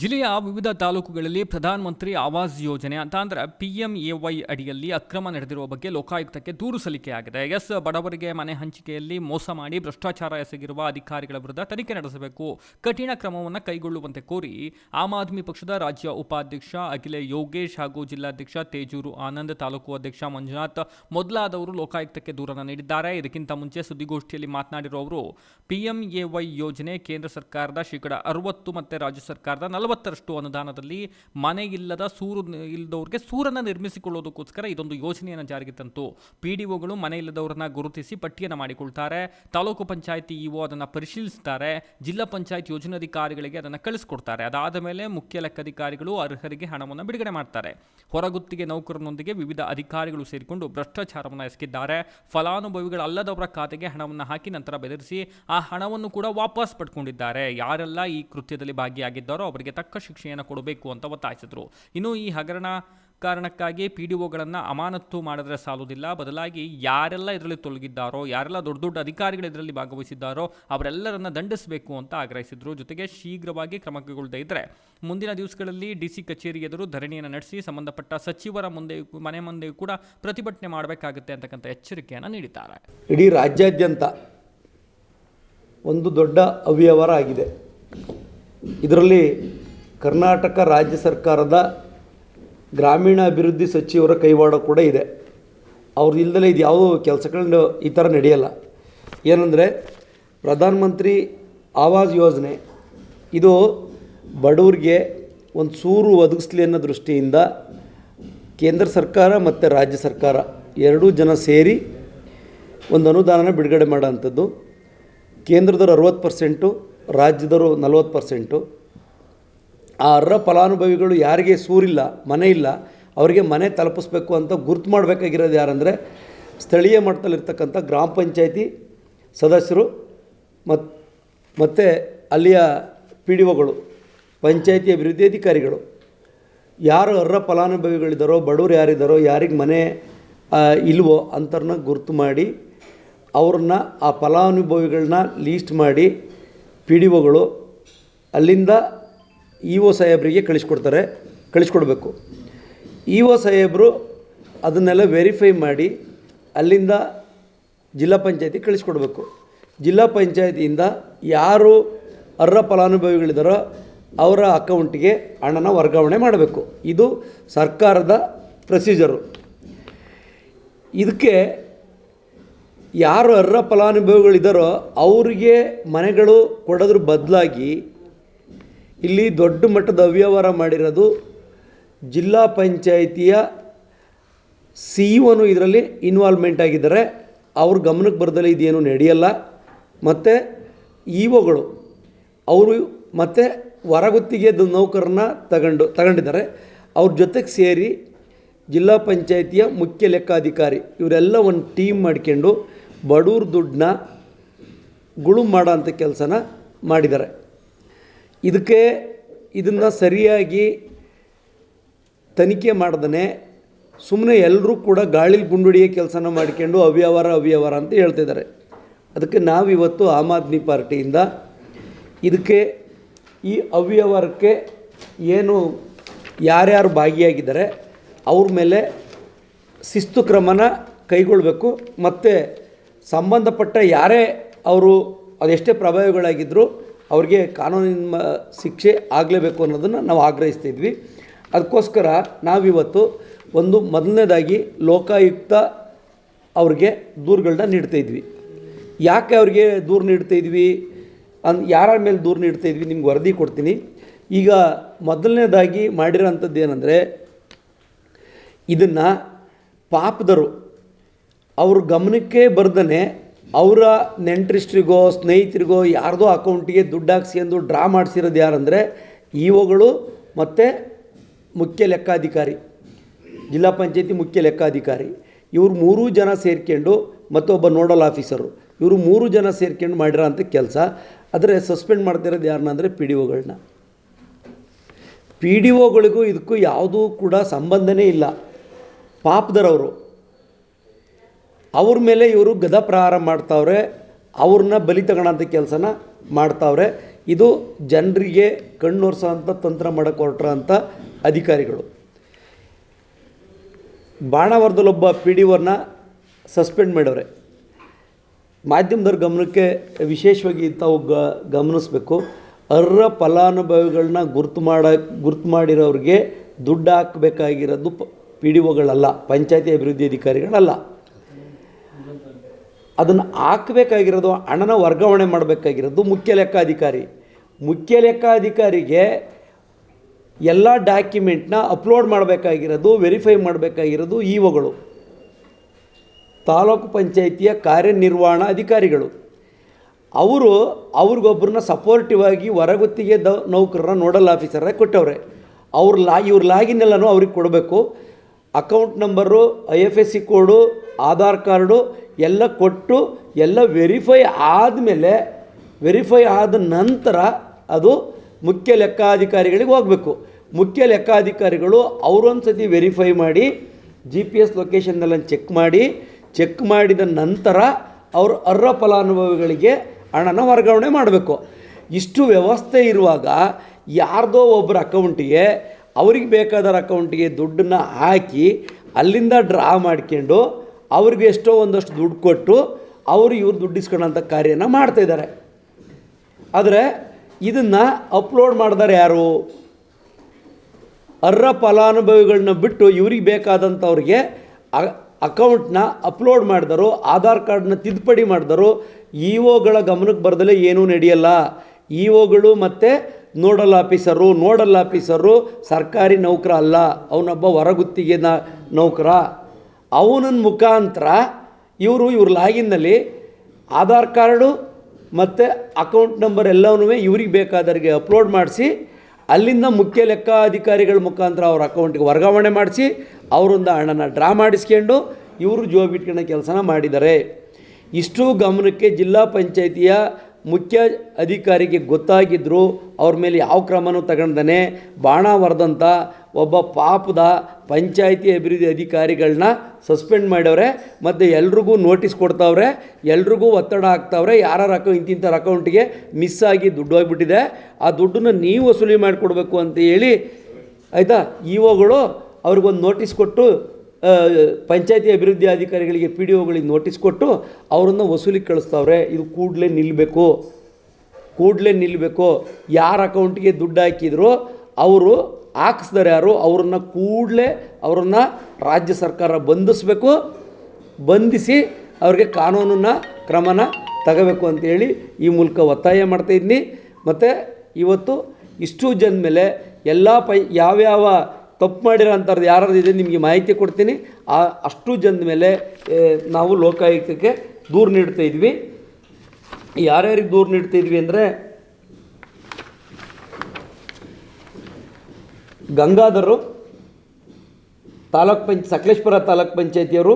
ಜಿಲ್ಲೆಯ ವಿವಿಧ ತಾಲೂಕುಗಳಲ್ಲಿ ಪ್ರಧಾನಮಂತ್ರಿ ಆವಾಸ್ ಯೋಜನೆ ಅಂತ ಅಂದ್ರೆ ಪಿ ಎಂ ಎ ವೈ ಅಡಿಯಲ್ಲಿ ಅಕ್ರಮ ನಡೆದಿರುವ ಬಗ್ಗೆ ಲೋಕಾಯುಕ್ತಕ್ಕೆ ದೂರು ಸಲ್ಲಿಕೆಯಾಗಿದೆ ಎಸ್, ಬಡವರಿಗೆ ಮನೆ ಹಂಚಿಕೆಯಲ್ಲಿ ಮೋಸ ಮಾಡಿ ಭ್ರಷ್ಟಾಚಾರ ಎಸಗಿರುವ ಅಧಿಕಾರಿಗಳ ವಿರುದ್ಧ ತನಿಖೆ ನಡೆಸಬೇಕು. ಕಠಿಣ ಕ್ರಮವನ್ನು ಕೈಗೊಳ್ಳುವಂತೆ ಕೋರಿ ಆಮ್ ಆದ್ಮಿ ಪಕ್ಷದ ರಾಜ್ಯ ಉಪಾಧ್ಯಕ್ಷ ಅಖಿಲೆ ಯೋಗೇಶ್ ಹಾಗೂ ಜಿಲ್ಲಾಧ್ಯಕ್ಷ ತೇಜೂರು ಆನಂದ್, ತಾಲೂಕು ಅಧ್ಯಕ್ಷ ಮಂಜುನಾಥ್ ಮೊದಲಾದವರು ಲೋಕಾಯುಕ್ತಕ್ಕೆ ದೂರನ್ನು ನೀಡಿದ್ದಾರೆ. ಇದಕ್ಕಿಂತ ಮುಂಚೆ ಸುದ್ದಿಗೋಷ್ಠಿಯಲ್ಲಿ ಮಾತನಾಡಿರುವ ಅವರು ಪಿಎಂಎವೈ ಯೋಜನೆ ಕೇಂದ್ರ ಸರ್ಕಾರದ ಶೇಕಡ ಅರವತ್ತು ಮತ್ತು ರಾಜ್ಯ ಸರ್ಕಾರದ ನಲವತ್ತರಷ್ಟು ಅನುದಾನದಲ್ಲಿ ಮನೆ ಇಲ್ಲದ ಸೂರು ಇಲ್ಲದವ್ರಿಗೆ ಸೂರನ್ನು ನಿರ್ಮಿಸಿಕೊಳ್ಳೋದಕ್ಕೋಸ್ಕರ ಇದೊಂದು ಯೋಜನೆಯನ್ನು ಜಾರಿಗೆ ತಂತು. ಪಿ ಡಿ ಒಗಳು ಮನೆ ಇಲ್ಲದವ್ರನ್ನ ಗುರುತಿಸಿ ಪಟ್ಟಿಯನ್ನು ಮಾಡಿಕೊಳ್ತಾರೆ. ತಾಲೂಕು ಪಂಚಾಯತಿ ಇಒ ಅದನ್ನು ಪರಿಶೀಲಿಸ್ತಾರೆ. ಜಿಲ್ಲಾ ಪಂಚಾಯತ್ ಯೋಜನಾಧಿಕಾರಿಗಳಿಗೆ ಅದನ್ನು ಕಳಿಸ್ಕೊಡ್ತಾರೆ. ಅದಾದ ಮೇಲೆ ಮುಖ್ಯ ಲೆಕ್ಕಾಧಿಕಾರಿಗಳು ಅರ್ಹರಿಗೆ ಹಣವನ್ನು ಬಿಡುಗಡೆ ಮಾಡ್ತಾರೆ. ಹೊರಗುತ್ತಿಗೆ ನೌಕರನೊಂದಿಗೆ ವಿವಿಧ ಅಧಿಕಾರಿಗಳು ಸೇರಿಕೊಂಡು ಭ್ರಷ್ಟಾಚಾರವನ್ನು ಎಸಗಿದ್ದಾರೆ. ಫಲಾನುಭವಿಗಳಲ್ಲದವರ ಖಾತೆಗೆ ಹಣವನ್ನು ಹಾಕಿ ನಂತರ ಬೆದರಿಸಿ ಆ ಹಣವನ್ನು ಕೂಡ ವಾಪಸ್ ಪಡ್ಕೊಂಡಿದ್ದಾರೆ. ಯಾರೆಲ್ಲ ಈ ಕೃತ್ಯದಲ್ಲಿ ಭಾಗಿಯಾಗಿದ್ದಾರೋ ಅವರಿಗೆ ತಕ್ಕ ಶಿಕ್ಷೆಯನ್ನು ಕೊಡಬೇಕು ಅಂತ ಒತ್ತಾಯಿಸಿದರು. ಇನ್ನು ಈ ಹಗರಣ ಕಾರಣಕ್ಕಾಗಿ ಪಿ ಡಿ ಒಗಳನ್ನು ಅಮಾನತ್ತು ಮಾಡಿದ್ರೆ ಸಾಲುವುದಿಲ್ಲ. ಬದಲಾಗಿ ಯಾರೆಲ್ಲ ಇದರಲ್ಲಿ ತೊಲಗಿದ್ದಾರೋ, ಯಾರೆಲ್ಲ ದೊಡ್ಡ ದೊಡ್ಡ ಅಧಿಕಾರಿಗಳು ಇದರಲ್ಲಿ ಭಾಗವಹಿಸಿದ್ದಾರೋ, ಅವರೆಲ್ಲರನ್ನ ದಂಡಿಸಬೇಕು ಅಂತ ಆಗ್ರಹಿಸಿದರು. ಜೊತೆಗೆ ಶೀಘ್ರವಾಗಿ ಕ್ರಮ ಕೈಗೊಳ್ಳದೇ ಇದ್ದರೆ ಮುಂದಿನ ದಿವಸಗಳಲ್ಲಿ ಡಿ ಸಿ ಕಚೇರಿ ಎದುರು ಧರಣಿಯನ್ನು ನಡೆಸಿ ಸಂಬಂಧಪಟ್ಟ ಸಚಿವರ ಮುಂದೆ, ಮನೆ ಮುಂದೆ ಕೂಡ ಪ್ರತಿಭಟನೆ ಮಾಡಬೇಕಾಗುತ್ತೆ ಅಂತಕ್ಕಂಥ ಎಚ್ಚರಿಕೆಯನ್ನು ನೀಡಿದ್ದಾರೆ. ಇಡೀ ರಾಜ್ಯಾದ್ಯಂತ ಒಂದು ದೊಡ್ಡ ಅವ್ಯವಹಾರ ಆಗಿದೆ. ಇದರಲ್ಲಿ ಕರ್ನಾಟಕ ರಾಜ್ಯ ಸರ್ಕಾರದ ಗ್ರಾಮೀಣ ಅಭಿವೃದ್ಧಿ ಸಚಿವರ ಕೈವಾಡ ಕೂಡ ಇದೆ. ಅವ್ರು ಇಲ್ದಲೇ ಇದು ಯಾವುದೋ ಕೆಲಸಗಳನ್ನ ಈ ಥರ ನಡೆಯಲ್ಲ. ಏನಂದರೆ ಪ್ರಧಾನಮಂತ್ರಿ ಆವಾಸ್ ಯೋಜನೆ, ಇದು ಬಡವ್ರಿಗೆ ಒಂದು ಸೂರು ಒದಗಿಸ್ಲಿ ಅನ್ನೋ ದೃಷ್ಟಿಯಿಂದ ಕೇಂದ್ರ ಸರ್ಕಾರ ಮತ್ತು ರಾಜ್ಯ ಸರ್ಕಾರ ಎರಡೂ ಜನ ಸೇರಿ ಒಂದು ಅನುದಾನನ ಬಿಡುಗಡೆ ಮಾಡೋಂಥದ್ದು ಕೇಂದ್ರದವರು ಅರುವತ್ತು ಪರ್ಸೆಂಟು, ರಾಜ್ಯದವರು ನಲ್ವತ್ತು ಪರ್ಸೆಂಟು. ಆ ಅರ್ಹ ಫಲಾನುಭವಿಗಳು ಯಾರಿಗೆ ಸೂರಿಲ್ಲ, ಮನೆ ಇಲ್ಲ, ಅವರಿಗೆ ಮನೆ ತಲುಪಿಸ್ಬೇಕು ಅಂತ ಗುರುತು ಮಾಡಬೇಕಾಗಿರೋದು ಯಾರಂದರೆ ಸ್ಥಳೀಯ ಮಟ್ಟದಲ್ಲಿರ್ತಕ್ಕಂಥ ಗ್ರಾಮ ಪಂಚಾಯತಿ ಸದಸ್ಯರು ಮತ್ತು ಮತ್ತು ಅಲ್ಲಿಯ ಪಿ ಡಿ ಒಗಳು, ಪಂಚಾಯತಿ ಅಭಿವೃದ್ಧಿ ಅಧಿಕಾರಿಗಳು. ಯಾರು ಅರ್ಹ ಫಲಾನುಭವಿಗಳಿದ್ದಾರೋ ಬಡವರು ಯಾರಿದ್ದಾರೋ ಯಾರಿಗೆ ಮನೆ ಇಲ್ವೋ ಅಂಥವ್ರನ್ನ ಗುರುತು ಮಾಡಿ ಅವ್ರನ್ನ ಆ ಫಲಾನುಭವಿಗಳನ್ನ ಲೀಸ್ಟ್ ಮಾಡಿ ಪಿ ಡಿ ಒಗಳು ಅಲ್ಲಿಂದ ಇ ಒ ಸಾಹೇಬ್ರಿಗೆ ಕಳಿಸ್ಕೊಡ್ತಾರೆ, ಕಳಿಸ್ಕೊಡ್ಬೇಕು. ಇ ಒ ಸಾಹೇಬರು ಅದನ್ನೆಲ್ಲ ವೆರಿಫೈ ಮಾಡಿ ಅಲ್ಲಿಂದ ಜಿಲ್ಲಾ ಪಂಚಾಯತಿ ಕಳಿಸ್ಕೊಡ್ಬೇಕು. ಜಿಲ್ಲಾ ಪಂಚಾಯತಿಯಿಂದ ಯಾರು ಅರ್ಹ ಫಲಾನುಭವಿಗಳಿದ್ದಾರೋ ಅವರ ಅಕೌಂಟಿಗೆ ಹಣನ ವರ್ಗಾವಣೆ ಮಾಡಬೇಕು. ಇದು ಸರ್ಕಾರದ ಪ್ರೊಸೀಜರು ಇದಕ್ಕೆ ಯಾರು ಅರ್ಹ ಫಲಾನುಭವಿಗಳಿದ್ದಾರೋ ಅವರಿಗೆ ಮನೆಗಳು ಕೊಡೋದ್ರ ಬದಲಾಗಿ ಇಲ್ಲಿ ದೊಡ್ಡ ಮಟ್ಟದ ಅವ್ಯವಹಾರ ಮಾಡಿರೋದು ಜಿಲ್ಲಾ ಪಂಚಾಯಿತಿಯ ಸಿ ಒನು ಇದರಲ್ಲಿ ಇನ್ವಾಲ್ವ್ಮೆಂಟ್ ಆಗಿದ್ದಾರೆ. ಅವ್ರ ಗಮನಕ್ಕೆ ಬರೋದಲ್ಲಿ ಇದೇನು ನಡೆಯಲ್ಲ. ಮತ್ತು ಇ ಒಗಳು, ಅವರು ಮತ್ತು ಹೊರಗುತ್ತಿಗೆ ನೌಕರನ್ನ ತಗೊಂಡು, ತಗೊಂಡಿದ್ದಾರೆ. ಅವ್ರ ಜೊತೆಗೆ ಸೇರಿ ಜಿಲ್ಲಾ ಪಂಚಾಯಿತಿಯ ಮುಖ್ಯ ಲೆಕ್ಕಾಧಿಕಾರಿ ಇವರೆಲ್ಲ ಒಂದು ಟೀಮ್ ಮಾಡ್ಕೊಂಡು ಬಡವ್ರ ದುಡ್ಡನ್ನ ಗುಳು ಮಾಡೋ ಅಂಥ ಕೆಲಸನ ಮಾಡಿದ್ದಾರೆ. ಇದಕ್ಕೆ ಇದನ್ನು ಸರಿಯಾಗಿ ತನಿಖೆ ಮಾಡ್ದೇ ಸುಮ್ಮನೆ ಎಲ್ಲರೂ ಕೂಡ ಗಾಳಿಲಿ ಗುಂಡುಡಿಯ ಕೆಲಸನ ಮಾಡ್ಕೊಂಡು ಅವ್ಯವಹಾರ ಅವ್ಯವಹಾರ ಅಂತ ಹೇಳ್ತಿದ್ದಾರೆ. ಅದಕ್ಕೆ ನಾವಿವತ್ತು ಆಮ್ ಆದ್ಮಿ ಪಾರ್ಟಿಯಿಂದ ಇದಕ್ಕೆ ಈ ಅವ್ಯವಹಾರಕ್ಕೆ ಏನು ಯಾರ್ಯಾರು ಭಾಗಿಯಾಗಿದ್ದಾರೆ, ಅವ್ರ ಮೇಲೆ ಶಿಸ್ತು ಕ್ರಮನ ಕೈಗೊಳ್ಳಬೇಕು ಮತ್ತು ಸಂಬಂಧಪಟ್ಟ ಯಾರೇ ಅವರು ಅದೆಷ್ಟೇ ಪ್ರಭಾವಿಗಳಾಗಿದ್ದರೂ ಅವ್ರಿಗೆ ಕಾನೂನಿನ ಶಿಕ್ಷೆ ಆಗಲೇಬೇಕು ಅನ್ನೋದನ್ನು ನಾವು ಆಗ್ರಹಿಸ್ತಿದ್ವಿ ಅದಕ್ಕೋಸ್ಕರ ನಾವಿವತ್ತು ಒಂದು ಮೊದಲನೇದಾಗಿ ಲೋಕಾಯುಕ್ತ ಅವ್ರಿಗೆ ದೂರುಗಳನ್ನ ನೀಡ್ತಾ ಇದ್ವಿ. ಯಾಕೆ ಅವ್ರಿಗೆ ದೂರು ನೀಡ್ತಾ ಇದ್ವಿ? ಅನ್, ಯಾರ ಮೇಲೆ ದೂರು ನೀಡ್ತಾ ಇದ್ವಿ ನಿಮ್ಗೆ ವರದಿ ಕೊಡ್ತೀನಿ. ಈಗ ಮೊದಲನೇದಾಗಿ ಮಾಡಿರೋಂಥದ್ದು ಏನಂದರೆ, ಇದನ್ನು ಪಾಪದರು ಅವ್ರ ಗಮನಕ್ಕೆ ಬರ್ದೇ ಅವರ ನೆಂಟ್ರಿಸ್ಟ್ರಿಗೋ ಸ್ನೇಹಿತರಿಗೋ, ಯಾರ್ದೋ ಅಕೌಂಟಿಗೆ ದುಡ್ಡು ಹಾಕ್ಸ್ಕೊಂಡು ಡ್ರಾ ಮಾಡಿಸಿರೋದು ಯಾರಂದರೆ ಇ ಒಗಳು ಮತ್ತು ಮುಖ್ಯ ಲೆಕ್ಕಾಧಿಕಾರಿ, ಜಿಲ್ಲಾ ಪಂಚಾಯತಿ ಮುಖ್ಯ ಲೆಕ್ಕಾಧಿಕಾರಿ. ಇವರು ಮೂರೂ ಜನ ಸೇರ್ಕೊಂಡು ಮತ್ತೊಬ್ಬ ನೋಡಲ್ ಆಫೀಸರು. ಇವರು ಮೂರು ಜನ ಸೇರ್ಕೊಂಡು ಮಾಡಿರೋ ಅಂಥ ಕೆಲಸ. ಆದರೆ ಸಸ್ಪೆಂಡ್ ಮಾಡ್ತಿರೋದು ಯಾರನ್ನ ಅಂದರೆ ಪಿ ಡಿ ಒಗಳನ್ನ. ಪಿ ಡಿ ಒಗಳಿಗೂ ಇದಕ್ಕೂ ಯಾವುದೂ ಕೂಡ ಸಂಬಂಧನೇ ಇಲ್ಲ. ಪಾಪದರವರು. ಅವ್ರ ಮೇಲೆ ಇವರು ಗದ ಪ್ರಹಾರ ಮಾಡ್ತಾವ್ರೆ, ಅವ್ರನ್ನ ಬಲಿ ತಗೊಳ್ಳೋಂಥ ಕೆಲಸನ ಮಾಡ್ತಾವ್ರೆ. ಇದು ಜನರಿಗೆ ಕಣ್ಣೊರ್ಸೋ ಅಂಥ ತಂತ್ರ ಮಾಡಕ್ಕೆ ಹೊರಟ್ರ ಅಂತ ಅಧಿಕಾರಿಗಳು. ಬಾಣವರ್ದಲ್ಲೊಬ್ಬ ಪಿ ಡಿ ಓರ್ನ ಸಸ್ಪೆಂಡ್ ಮಾಡವ್ರೆ. ಮಾಧ್ಯಮದವ್ರ ಗಮನಕ್ಕೆ ವಿಶೇಷವಾಗಿ ತಾವು ಗ ಗಮನಿಸಬೇಕು. ಅರ್ಹ ಫಲಾನುಭವಿಗಳನ್ನ ಗುರ್ತು ಮಾಡ, ಗುರ್ತು ಮಾಡಿರೋರಿಗೆ ದುಡ್ಡು ಹಾಕಬೇಕಾಗಿರೋದು ಪಿ ಡಿ ಒಗಳಲ್ಲ ಪಂಚಾಯತಿ ಅಭಿವೃದ್ಧಿ ಅಧಿಕಾರಿಗಳಲ್ಲ. ಅದನ್ನು ಹಾಕಬೇಕಾಗಿರೋದು ಹಣನ ವರ್ಗಾವಣೆ ಮಾಡಬೇಕಾಗಿರೋದು ಮುಖ್ಯ ಲೆಕ್ಕಾಧಿಕಾರಿ. ಮುಖ್ಯ ಲೆಕ್ಕಾಧಿಕಾರಿಗೆ ಎಲ್ಲ ಡಾಕ್ಯುಮೆಂಟ್ನ ಅಪ್ಲೋಡ್ ಮಾಡಬೇಕಾಗಿರೋದು, ವೆರಿಫೈ ಮಾಡಬೇಕಾಗಿರೋದು ಇ ಒಗಳು. ತಾಲೂಕು ಪಂಚಾಯಿತಿಯ ಕಾರ್ಯನಿರ್ವಹಣಾ ಅಧಿಕಾರಿಗಳು. ಅವರು ಅವ್ರಿಗೊಬ್ಬರನ್ನ ಸಪೋರ್ಟಿವ್ ಆಗಿ ಹೊರಗುತ್ತಿಗೆ ದ ನೌಕರರ ನೋಡಲ್ ಆಫೀಸರ ಕೊಟ್ಟವ್ರೆ. ಅವ್ರ ಲಾ ಇವ್ರ ಲಾಗಿನ್ ಎಲ್ಲನೂ ಅವ್ರಿಗೆ ಕೊಡಬೇಕು. Account number, I F S C code Aadhaar card ಎಲ್ಲ ಕೊಟ್ಟು ಎಲ್ಲ ವೆರಿಫೈ ಆದಮೇಲೆ ವೆರಿಫೈ ಆದ ನಂತರ ಅದು ಮುಖ್ಯ ಲೆಕ್ಕಾಧಿಕಾರಿಗಳಿಗೆ ಹೋಗಬೇಕು. ಮುಖ್ಯ ಲೆಕ್ಕಾಧಿಕಾರಿಗಳು ಅವರೊಂದು ಸತಿ ವೆರಿಫೈ ಮಾಡಿ ಜಿ ಪಿ ಎಸ್ ಲೊಕೇಶನ್ನೆಲ್ಲ ಚೆಕ್ ಮಾಡಿ. ಚೆಕ್ ಮಾಡಿದ ನಂತರ ಅವರು ಅರ್ಹ ಫಲಾನುಭವಿಗಳಿಗೆ ಹಣನ ವರ್ಗಾವಣೆ ಮಾಡಬೇಕು. ಇಷ್ಟು ವ್ಯವಸ್ಥೆ ಇರುವಾಗ ಯಾರ್ದೋ ಒಬ್ಬರ ಅಕೌಂಟಿಗೆ ಅವ್ರಿಗೆ ಬೇಕಾದವ್ರ ಅಕೌಂಟಿಗೆ ದುಡ್ಡನ್ನ ಹಾಕಿ ಅಲ್ಲಿಂದ ಡ್ರಾ ಮಾಡ್ಕೊಂಡು ಅವ್ರಿಗೆ ಎಷ್ಟೋ ಒಂದಷ್ಟು ದುಡ್ಡು ಕೊಟ್ಟು ಅವರು ಇವ್ರು ದುಡ್ಡು ಇಸ್ಕೊಳ್ಳೋಂಥ ಕಾರ್ಯನ ಮಾಡ್ತಾಯಿದ್ದಾರೆ ಆದರೆ ಇದನ್ನು ಅಪ್ಲೋಡ್ ಮಾಡಿದಾರೆ ಯಾರು? ಅರ್ಹ ಫಲಾನುಭವಿಗಳನ್ನ ಬಿಟ್ಟು ಇವ್ರಿಗೆ ಬೇಕಾದಂಥವ್ರಿಗೆ ಅಕೌಂಟ್ನ ಅಪ್ಲೋಡ್ ಮಾಡಿದರು, ಆಧಾರ್ ಕಾರ್ಡ್ನ ತಿದ್ದುಪಡಿ ಮಾಡಿದರು, ಇ ಒಗಳ ಗಮನಕ್ಕೆ ಬರದಲ್ಲೇ ಏನೂ ನಡೆಯಲ್ಲ. ಇ ಒಗಳು ಮತ್ತು ನೋಡಲ್ ಆಫೀಸರು ನೋಡಲ್ ಆಫೀಸರು ಸರ್ಕಾರಿ ನೌಕರ ಅಲ್ಲ ಅವನೊಬ್ಬ ಹೊರಗುತ್ತಿಗೆ ನೌಕರ. ಅವನ ಮುಖಾಂತರ ಇವರು ಇವ್ರ ಲಾಗಿನ್ನಲ್ಲಿ ಆಧಾರ್ ಕಾರ್ಡು ಮತ್ತು ಅಕೌಂಟ್ ನಂಬರ್ ಎಲ್ಲವನ್ನೂ ಇವ್ರಿಗೆ ಬೇಕಾದವ್ರಿಗೆ ಅಪ್ಲೋಡ್ ಮಾಡಿಸಿ, ಅಲ್ಲಿಂದ ಮುಖ್ಯ ಲೆಕ್ಕಾಧಿಕಾರಿಗಳ ಮುಖಾಂತರ ಅವ್ರ ಅಕೌಂಟ್ಗೆ ವರ್ಗಾವಣೆ ಮಾಡಿಸಿ, ಅವರಿಂದ ಹಣನ ಡ್ರಾ ಮಾಡಿಸ್ಕೊಂಡು ಇವರು ಜೋಬ್ ಇಟ್ಕೊಳ್ಳೋ ಕೆಲಸನ ಮಾಡಿದ್ದಾರೆ. ಇಷ್ಟು ಗಮನಕ್ಕೆ ಜಿಲ್ಲಾ ಪಂಚಾಯಿತಿಯ ಮುಖ್ಯ ಅಧಿಕಾರಿಗೆ ಗೊತ್ತಾಗಿದ್ದರು ಅವ್ರ ಮೇಲೆ ಯಾವ ಕ್ರಮನೂ ತಗೊಂಡನೆ ಬಾಣ ಹೊಡೆದಂಥ ಒಬ್ಬ ಪಾಪದ ಪಂಚಾಯಿತಿ ಅಭಿವೃದ್ಧಿ ಅಧಿಕಾರಿಗಳನ್ನ ಸಸ್ಪೆಂಡ್ ಮಾಡವ್ರೆ ಮತ್ತು ಎಲ್ರಿಗೂ ನೋಟಿಸ್ ಕೊಡ್ತಾವ್ರೆ, ಎಲ್ರಿಗೂ ಒತ್ತಡ ಹಾಕ್ತಾವ್ರೆ, ಯಾರ್ಯಾರ ಅಕೌ ಇಂತಿಂಥರ ಅಕೌಂಟಿಗೆ ಮಿಸ್ ಆಗಿ ದುಡ್ಡು ಹೋಗ್ಬಿಟ್ಟಿದೆ. ಆ ದುಡ್ಡನ್ನು ನೀವು ವಸೂಲಿ ಮಾಡಿಕೊಡ್ಬೇಕು ಅಂತ ಹೇಳಿ, ಆಯಿತಾ ಇ ಒಗಳು ಅವ್ರಿಗೊಂದು ನೋಟಿಸ್ ಕೊಟ್ಟು ಪಂಚಾಯತಿ ಅಭಿವೃದ್ಧಿ ಅಧಿಕಾರಿಗಳಿಗೆ ಪಿ ಡಿ ಒಗಳಿಗೆ ನೋಟಿಸ್ ಕೊಟ್ಟು ಅವರನ್ನು ವಸೂಲಿ ಕಳಿಸ್ತಾವ್ರೆ, ಇದು ಕೂಡಲೇ ನಿಲ್ಲಬೇಕು ಕೂಡಲೇ ನಿಲ್ಲಬೇಕು ಯಾರ ಅಕೌಂಟಿಗೆ ದುಡ್ಡು ಹಾಕಿದ್ರು, ಅವರು ಹಾಕಿಸ್ದಾರೆ ಯಾರು, ಅವ್ರನ್ನ ಕೂಡಲೇ ಅವ್ರನ್ನ ರಾಜ್ಯ ಸರ್ಕಾರ ಬಂಧಿಸ್ಬೇಕು. ಬಂಧಿಸಿ ಅವ್ರಿಗೆ ಕಾನೂನನ್ನು, ಕ್ರಮನ ತಗೋಬೇಕು ಅಂತೇಳಿ ಈ ಮೂಲಕ ಒತ್ತಾಯ ಮಾಡ್ತಾಯಿದ್ದೀನಿ ಮತ್ತು ಇವತ್ತು ಇಷ್ಟು ಜನ ಮೇಲೆ ಎಲ್ಲ ಪೈ, ಯಾವ್ಯಾವ ತಪ್ಪು ಮಾಡಿರೋ ಯಾರು ಇದೆ ನಿಮಗೆ ಮಾಹಿತಿ ಕೊಡ್ತೀನಿ. ಆ ಅಷ್ಟು ಜನದ ಮೇಲೆ ನಾವು ಲೋಕಾಯುಕ್ತಕ್ಕೆ ದೂರು ನೀಡ್ತಾ ಇದ್ವಿ. ಯಾರ್ಯಾರಿಗೆ ದೂರು ನೀಡ್ತಾ ಇದ್ವಿ ಅಂದರೆ ಗಂಗಾಧರು ತಾಲೂಕ್ ಪಂಚ ಸಕಲೇಶ್ಪುರ ತಾಲೂಕ್ ಪಂಚಾಯತಿಯವರು,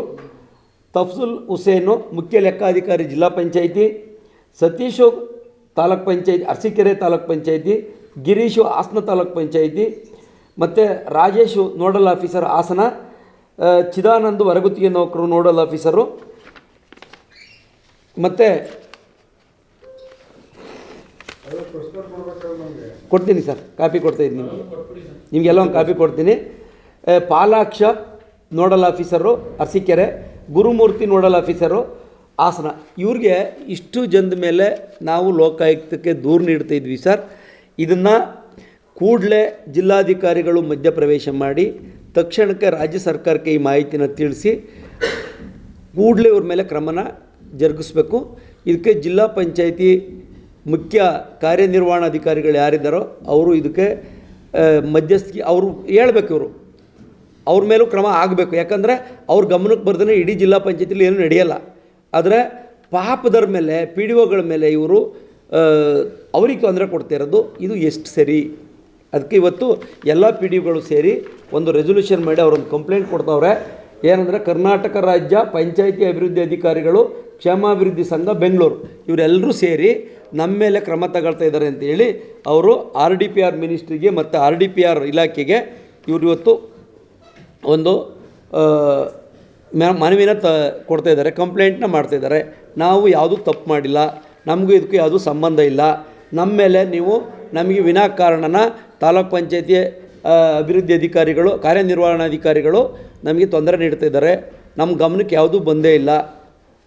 ತಫ್ಸುಲ್ ಹುಸೇನು, ಮುಖ್ಯ ಲೆಕ್ಕಾಧಿಕಾರಿ ಜಿಲ್ಲಾ ಪಂಚಾಯಿತಿ, ಸತೀಶು ತಾಲೂಕ್ ಪಂಚಾಯಿತಿ, ಅರಸೀಕೆರೆ ತಾಲೂಕ್ ಪಂಚಾಯಿತಿ, ಗಿರೀಶು ಹಾಸನ ತಾಲೂಕ್ ಪಂಚಾಯತಿ ಮತ್ತು ರಾಜೇಶು ನೋಡಲ್ ಆಫೀಸರ್ ಆಸನ ಚಿದಾನಂದ್ ಹೊರಗುತ್ತಿಗೆ ನೌಕರು ನೋಡಲ್ ಆಫೀಸರು. ಮತ್ತು ಕೊಡ್ತೀನಿ ಸರ್, ಕಾಪಿ ಕೊಡ್ತಾ ಇದ್ದೀನಿ ನಿಮಗೆ. ನಿಮಗೆಲ್ಲ ಒಂದು ಕಾಪಿ ಕೊಡ್ತೀನಿ. Palaksha nodal officer, Arsikere, Gurumurthy nodal officer ಆಸನ ಇವ್ರಿಗೆ ಇಷ್ಟು ಜನದ ಮೇಲೆ ನಾವು ಲೋಕಾಯುಕ್ತಕ್ಕೆ ದೂರು ನೀಡ್ತಾ ಇದ್ವಿ ಸರ್. ಇದನ್ನು ಕೂಡಲೇ ಜಿಲ್ಲಾಧಿಕಾರಿಗಳು ಮಧ್ಯಪ್ರವೇಶ ಮಾಡಿ ತಕ್ಷಣಕ್ಕೆ ರಾಜ್ಯ ಸರ್ಕಾರಕ್ಕೆ ಈ ಮಾಹಿತಿನ ತಿಳಿಸಿ ಕೂಡಲೇ ಇವ್ರ ಮೇಲೆ ಕ್ರಮನ ಜರುಗಿಸ್ಬೇಕು. ಇದಕ್ಕೆ ಜಿಲ್ಲಾ ಪಂಚಾಯಿತಿ ಮುಖ್ಯ ಕಾರ್ಯನಿರ್ವಹಣಾಧಿಕಾರಿಗಳು ಯಾರಿದ್ದಾರೋ ಅವರು ಇದಕ್ಕೆ ಮಧ್ಯಸ್ಥಿಕೆ ಅವರು ಹೇಳ್ಬೇಕು ಇವರು. ಅವ್ರ ಮೇಲೂ ಕ್ರಮ ಆಗಬೇಕು. ಯಾಕಂದರೆ ಅವ್ರ ಗಮನಕ್ಕೆ ಬರ್ದೇ ಇಡೀ ಜಿಲ್ಲಾ ಪಂಚಾಯತಿಲಿ ಏನೂ ನಡೆಯಲ್ಲ. ಆದರೆ ಪಾಪದರ ಮೇಲೆ, ಪಿ ಡಿ ಒಗಳ ಮೇಲೆ ಇವರು ಅವರಿಗೆ ತೊಂದರೆ ಕೊಡ್ತಾ ಇರೋದು ಇದು ಎಷ್ಟು ಸರಿ ಅದಕ್ಕೆ ಇವತ್ತು ಎಲ್ಲ ಪಿ ಡಿ ಒಗಳು ಸೇರಿ ಒಂದು ರೆಸೊಲ್ಯೂಷನ್ ಮಾಡಿ ಅವರೊಂದು ಕಂಪ್ಲೇಂಟ್ ಕೊಡ್ತಾವ್ರೆ. ಏನಂದರೆ ಕರ್ನಾಟಕ ರಾಜ್ಯ ಪಂಚಾಯಿತಿ ಅಭಿವೃದ್ಧಿ ಅಧಿಕಾರಿಗಳು ಕ್ಷೇಮಾಭಿವೃದ್ಧಿ ಸಂಘ ಬೆಂಗಳೂರು. ಇವರೆಲ್ಲರೂ ಸೇರಿ ನಮ್ಮ ಮೇಲೆ ಕ್ರಮ ತಗೊಳ್ತಾ ಇದ್ದಾರೆ ಅಂತೇಳಿ ಅವರು ಆರ್ ಡಿ ಪಿ ಆರ್ ಮಿನಿಸ್ಟ್ರಿಗೆ ಮತ್ತು ಆರ್ ಡಿ ಪಿ ಆರ್ ಇಲಾಖೆಗೆ ಇವರು ಇವತ್ತು ಒಂದು ಮನವಿನ ತ, ಕೊಡ್ತಾ ಇದ್ದಾರೆ ಕಂಪ್ಲೇಂಟ್ನ ಮಾಡ್ತಾಯಿದ್ದಾರೆ ನಾವು ಯಾವುದೂ ತಪ್ಪು ಮಾಡಿಲ್ಲ, ನಮಗೂ ಇದಕ್ಕೂ ಯಾವುದೂ ಸಂಬಂಧ ಇಲ್ಲ. ನಮ್ಮ ಮೇಲೆ ನೀವು ನಮಗೆ ವಿನಾಕಾರಣನ ತಾಲೂಕ್ ಪಂಚಾಯತಿ ಅಭಿವೃದ್ಧಿ ಅಧಿಕಾರಿಗಳು, ಕಾರ್ಯನಿರ್ವಹಣಾಧಿಕಾರಿಗಳು ನಮಗೆ ತೊಂದರೆ ನೀಡ್ತಾ ಇದ್ದಾರೆ. ನಮ್ಮ ಗಮನಕ್ಕೆ ಯಾವುದೂ ಬಂದೇ ಇಲ್ಲ.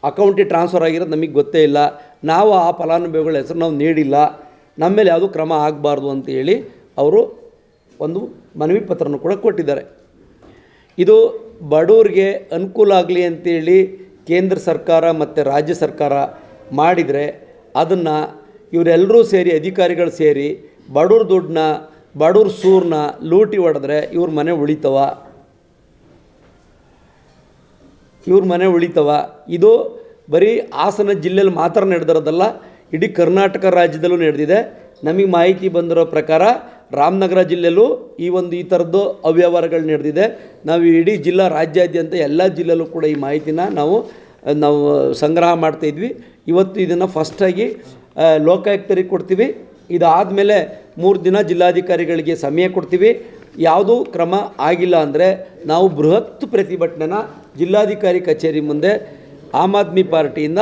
ಅಕೌಂಟಿಗೆ ಟ್ರಾನ್ಸ್ಫರ್ ಆಗಿರೋದು ನಮಗೆ ಗೊತ್ತೇ ಇಲ್ಲ. ನಾವು ಆ ಫಲಾನುಭವಿಗಳ ಹೆಸರು ನಾವು ನೀಡಿಲ್ಲ. ನಮ್ಮ ಮೇಲೆ ಯಾವುದೂ ಕ್ರಮ ಆಗಬಾರ್ದು ಅಂತೇಳಿ ಅವರು ಒಂದು ಮನವಿ ಪತ್ರನೂ ಕೂಡ ಕೊಟ್ಟಿದ್ದಾರೆ. ಇದು ಬಡವ್ರಿಗೆ ಅನುಕೂಲ ಆಗಲಿ ಅಂತೇಳಿ ಕೇಂದ್ರ ಸರ್ಕಾರ ಮತ್ತು ರಾಜ್ಯ ಸರ್ಕಾರ ಮಾಡಿದರೆ ಅದನ್ನು ಇವರೆಲ್ಲರೂ ಸೇರಿ ಅಧಿಕಾರಿಗಳು ಸೇರಿ ಬಡವ್ರ ದುಡ್ಡನ್ನ ಬಡವ್ರ ಸೂರ್ನ ಲೂಟಿ ಹೊಡೆದ್ರೆ ಇವ್ರ ಮನೆ ಉಳಿತವ? ಇವ್ರ ಮನೆ ಉಳಿತವ? ಇದು ಬರೀ ಹಾಸನ ಜಿಲ್ಲೆಯಲ್ಲಿ ಮಾತ್ರ ನಡೆದಿರೋದಲ್ಲ, ಇಡೀ ಕರ್ನಾಟಕ ರಾಜ್ಯದಲ್ಲೂ ನಡೆದಿದೆ. ನಮಗೆ ಮಾಹಿತಿ ಬಂದಿರೋ ಪ್ರಕಾರ ರಾಮನಗರ ಜಿಲ್ಲೆಯಲ್ಲೂ ಈ ಒಂದು ಈ ಥರದ್ದು ಅವ್ಯವಹಾರಗಳು ನಡೆದಿದೆ. ನಾವು ಇಡೀ ಜಿಲ್ಲಾ ರಾಜ್ಯಾದ್ಯಂತ ಎಲ್ಲ ಜಿಲ್ಲೆಯಲ್ಲೂ ಕೂಡ ಈ ಮಾಹಿತಿನ ನಾವು ನಾವು ಸಂಗ್ರಹ ಮಾಡ್ತಾಯಿದ್ವಿ ಇವತ್ತು ಇದನ್ನು ಫಸ್ಟಾಗಿ ಲೋಕಾಯುಕ್ತರಿಗೆ ಕೊಡ್ತೀವಿ. ಇದಾದಮೇಲೆ ಮೂರು ದಿನ ಜಿಲ್ಲಾಧಿಕಾರಿಗಳಿಗೆ ಸಮಯ ಕೊಡ್ತೀವಿ. ಯಾವುದೂ ಕ್ರಮ ಆಗಿಲ್ಲ ಅಂದರೆ ನಾವು ಬೃಹತ್ ಪ್ರತಿಭಟನೆನ ಜಿಲ್ಲಾಧಿಕಾರಿ ಕಚೇರಿ ಮುಂದೆ ಆಮ್ ಆದ್ಮಿ ಪಾರ್ಟಿಯಿಂದ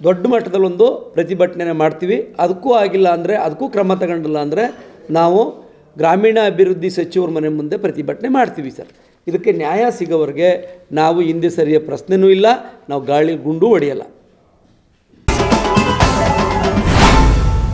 ದೊಡ್ಡ ಮಟ್ಟದಲ್ಲೊಂದು ಪ್ರತಿಭಟನೆ ಮಾಡ್ತೀವಿ. ಅದಕ್ಕೂ ಆಗಿಲ್ಲ ಅಂದರೆ, ಅದಕ್ಕೂ ಕ್ರಮ ತಗೊಂಡಿಲ್ಲ ಅಂದರೆ ನಾವು ಗ್ರಾಮೀಣ ಅಭಿವೃದ್ಧಿ ಸಚಿವರ ಮನೆ ಮುಂದೆ ಪ್ರತಿಭಟನೆ ಮಾಡ್ತೀವಿ ಸರ್. ಇದಕ್ಕೆ ನ್ಯಾಯ ಸಿಗೋವರೆಗೆ ನಾವು ಹಿಂದೆ ಸರಿಯ ಪ್ರಶ್ನೆನೂ ಇಲ್ಲ, ನಾವು ಗಾಳಿ ಗುಂಡು ಹೊಡೆಯಲ್ಲ.